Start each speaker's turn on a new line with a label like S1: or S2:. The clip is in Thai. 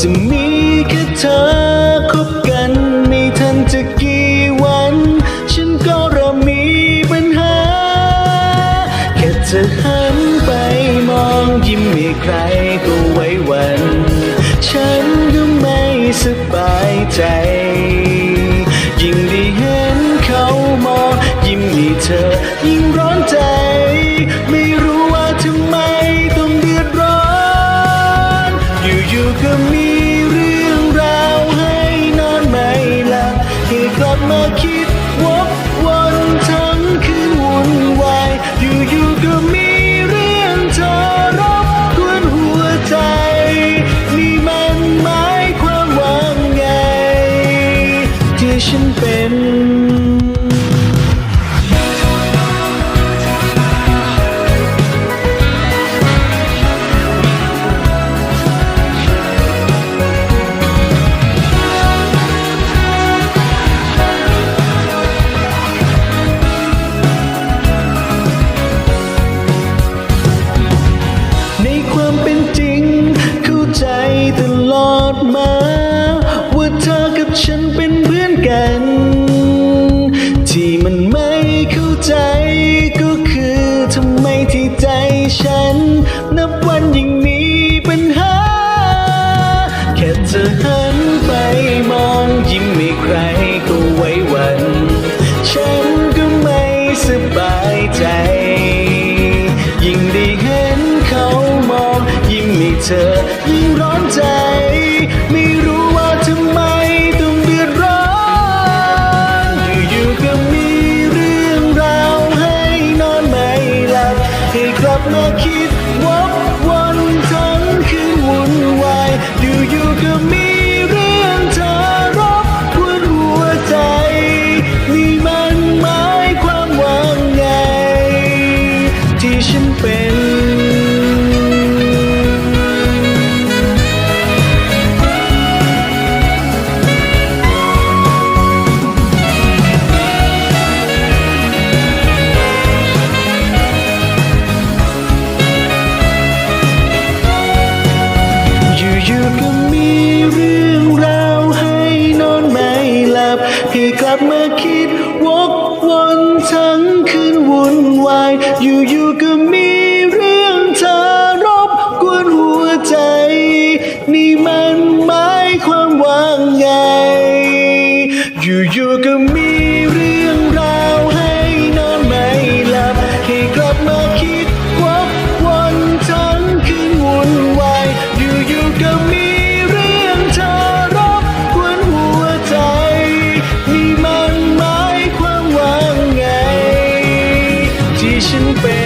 S1: จะมีแค่เธอคบกันไม่ทันจะกี่วัน ฉันก็เริ่มมีปัญหา แค่เธอหันไปมองยิ้มให้ใครก็ไว้วัน ฉันก็ไม่สบายใจ ยิ่งได้เห็นเขามองยิ้มให้เธอยิ่งร้อนใจ อยู่ๆ ทำไมที่ใจฉัน นับวันยิ่งมีปัญหา แค่เธอหันไปมองยิ้มให้ใครก็ไว้วัน ฉันก็ไม่สบายใจ ยิ่งได้เห็นเขามอง ยิ้มให้เธอยิ่งร้อนใจ คิดวกวนทั้งคืนวุ่นวายอยู่ๆก็มี อยู่ก็มีเรื่องราวให้นอนไม่หลับ ให้กลับมาคิดวกวนทั้งคืนวุ่นวาย อยู่ๆก็มีเรื่องเธอรบกวนหัวใจ นี่มันหมายความว่างไง อยู่ๆก็มี deixe-me pé.